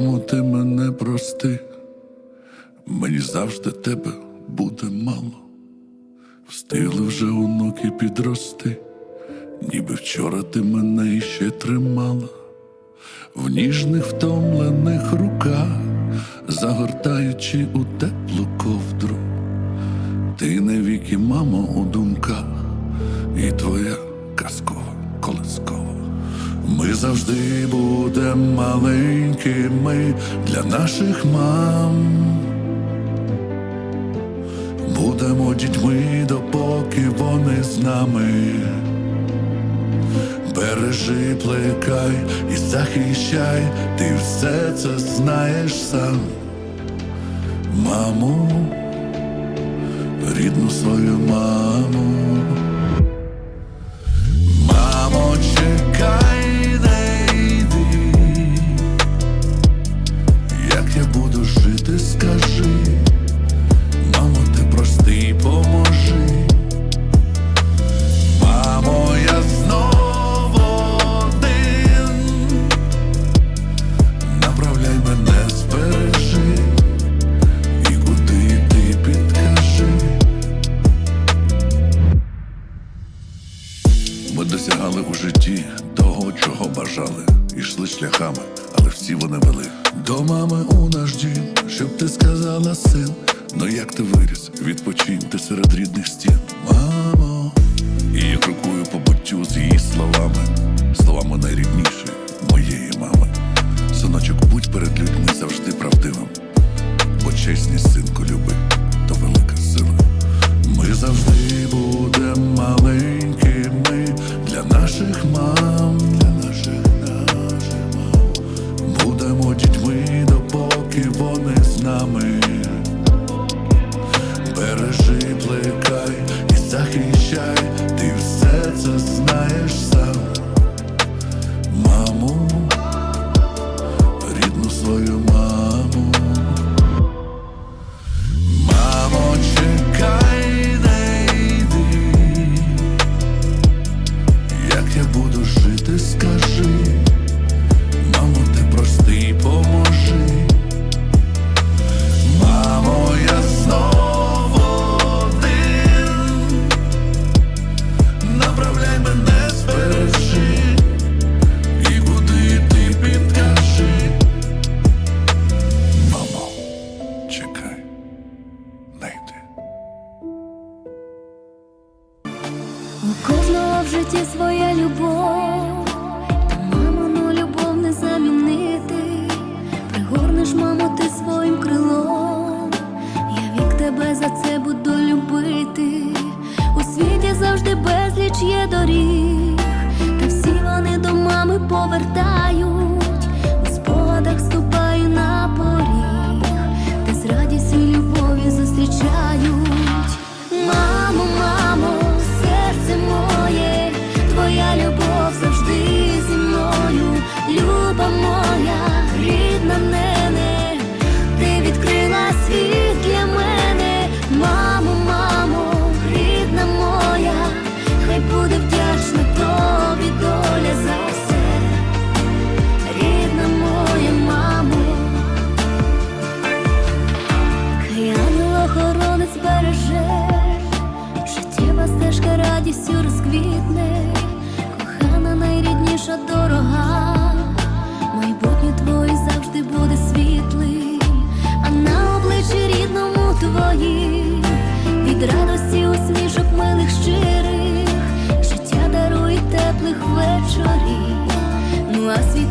Мамо, ти мене прости, мені завжди тебе буде мало. Встигли вже онуки підрости, ніби вчора ти мене ще тримала, в ніжних втомлених руках, загортаючи у теплу ковдру, ти навіки, мамо, у думках. завжди будем маленькими для наших мам. Будемо дітьми, допоки вони з нами. Бережи, плекай і захищай, ти все це знаєш сам, маму, рідну свою маму. ти виріс, відпочиньте серед рідних стін. Мамо, і я крокую по буттю з її словами, словами найріднішої моєї мами. Синочок, будь перед людьми завжди правдивим, бо чесність синку люби, то велика сила. Ми завжди будемо маленькими для наших мам, для наших наших мам. Будемо дітьми, допоки вони з нами. викликай і захищай, ти все це.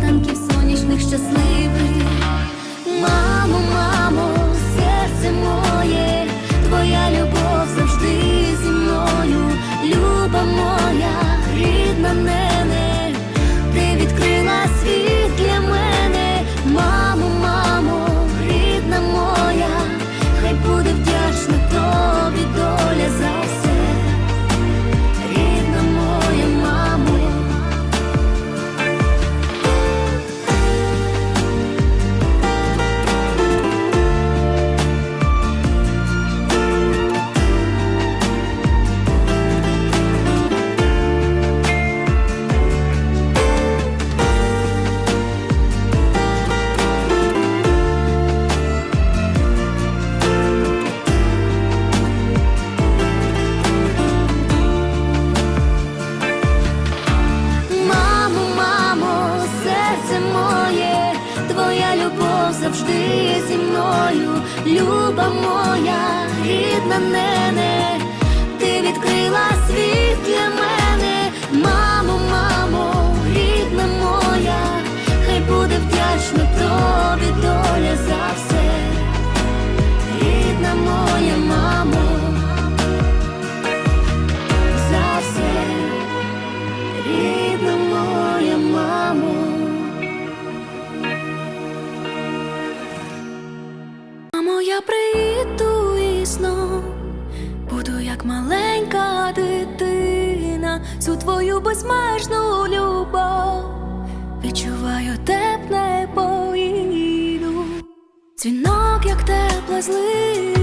танків сонячних щасливих. мною, люба моя, рідна нене, ти відкрила світ для мене, мамо, мамо, рідна моя, хай буде вдячна тобі доля за все, рідна моя, мамо. Мамо, я приїду і знов буду як маленька дитина, Цю твою безмежну любов, відчуваю тепле поїду, дзвінок, як тепла злина.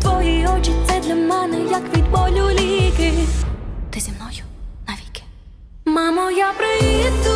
твої очі це для мене, як від болю ліки. Ти зі мною навіки. Мамо, я приїду.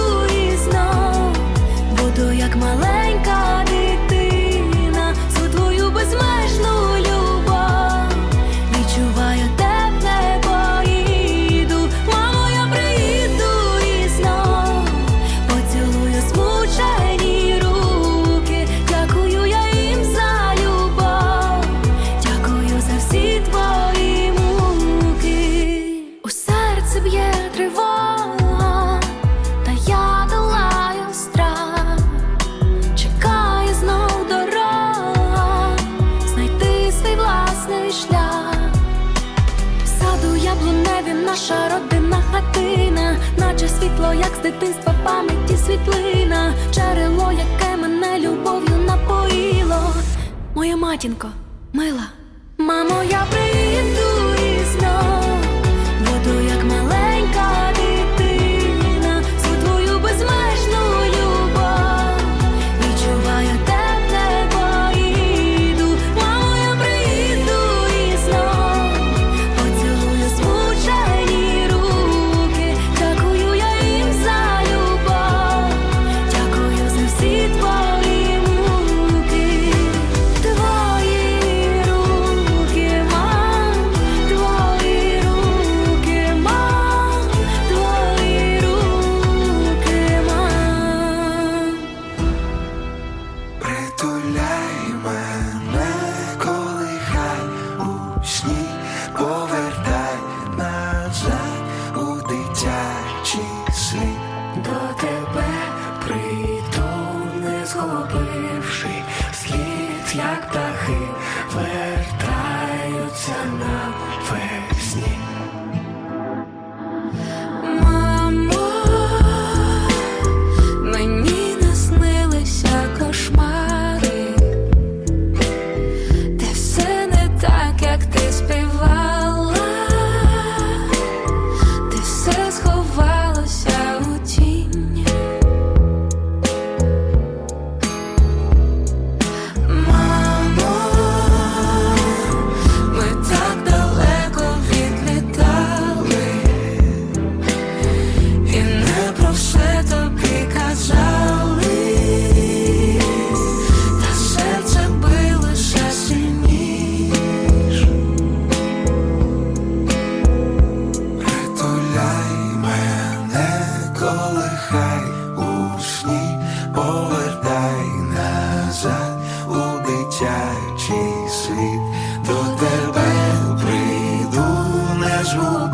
як з дитинства пам'яті світлина, джерело, яке мене любов'ю напоїло. Моя матінко, мила, мамо, я приїхала. світ до тебе прийду, не жгуб.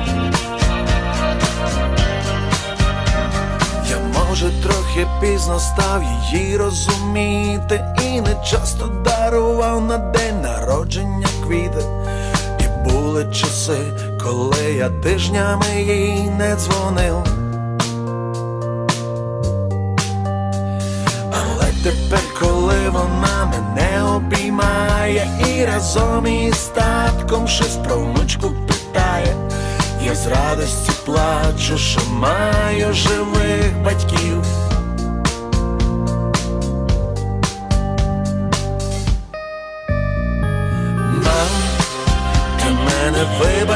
Трохи пізно став її розуміти, і не часто дарував на день народження квіти. І були часи, коли я тижнями їй не дзвонив. Але тепер, коли вона мене обіймає і разом із татком щось про внучку питає, я з радості плачу, що маю живих батьків.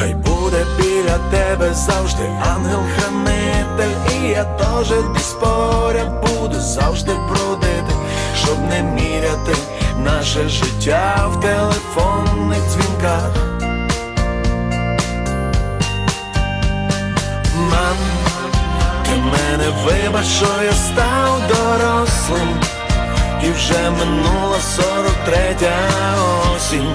Хай буде біля тебе завжди ангел-хранитель, і я теж десь поряд буду завжди бродити, щоб не міряти наше життя в телефонних дзвінках. Мам, ти мене вибач, що я став дорослим, і вже минула сорок третя осінь,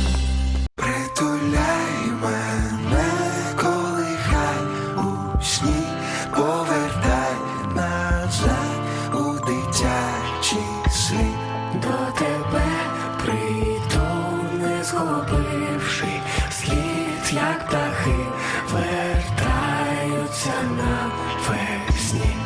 як птахи вертаються на весні.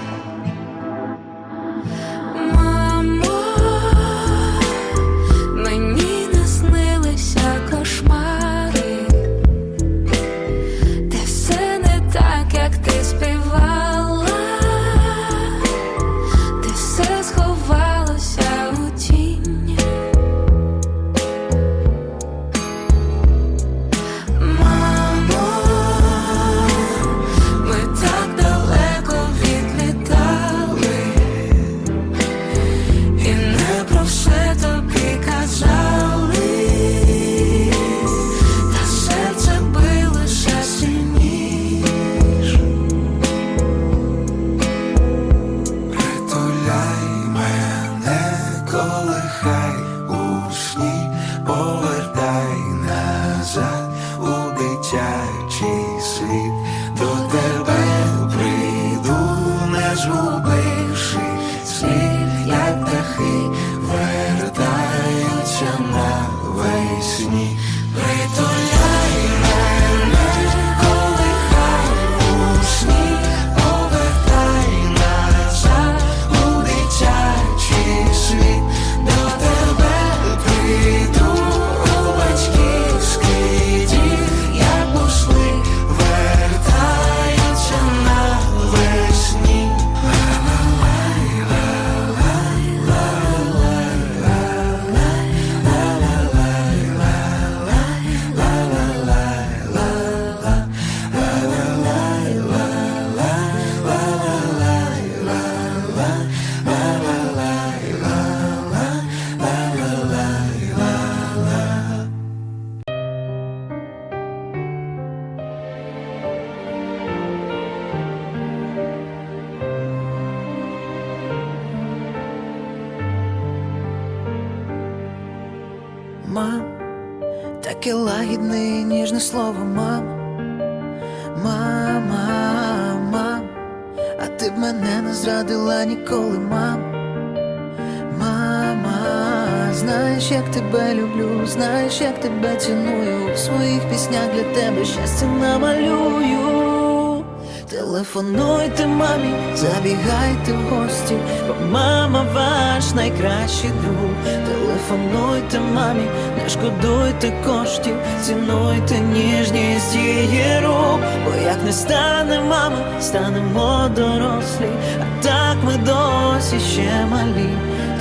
Знаєш, як тебе люблю, знаєш, як тебе ціную. У своїх піснях для тебе щастя намалюю. Телефонуйте мамі, забігайте в гості, бо мама ваш найкращий друг. Телефонуйте мамі, не шкодуйте коштів, цінуйте ніжність її рук. Бо як не стане мама, станемо дорослі, а так ми досі ще малі.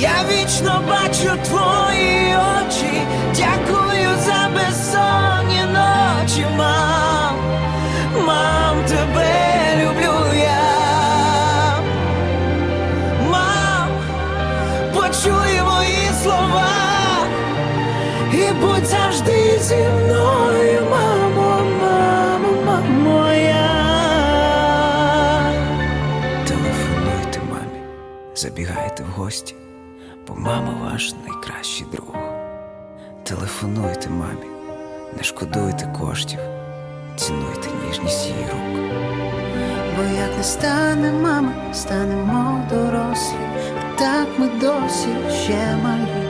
Я вічно бачу твої очі, дякую за безсонні ночі, мам, мам, тебе люблю я. Мам, почуй мої слова. І будь завжди зі мною, мамо, мамо, мамо. Телефонуйте мамі, забігайте в гості, бо мама ваш найкращий друг. Телефонуйте мамі, не шкодуйте коштів, цінуйте ніжність її рук. Бо як не стане мама, станемо дорослі, так ми досі ще малі.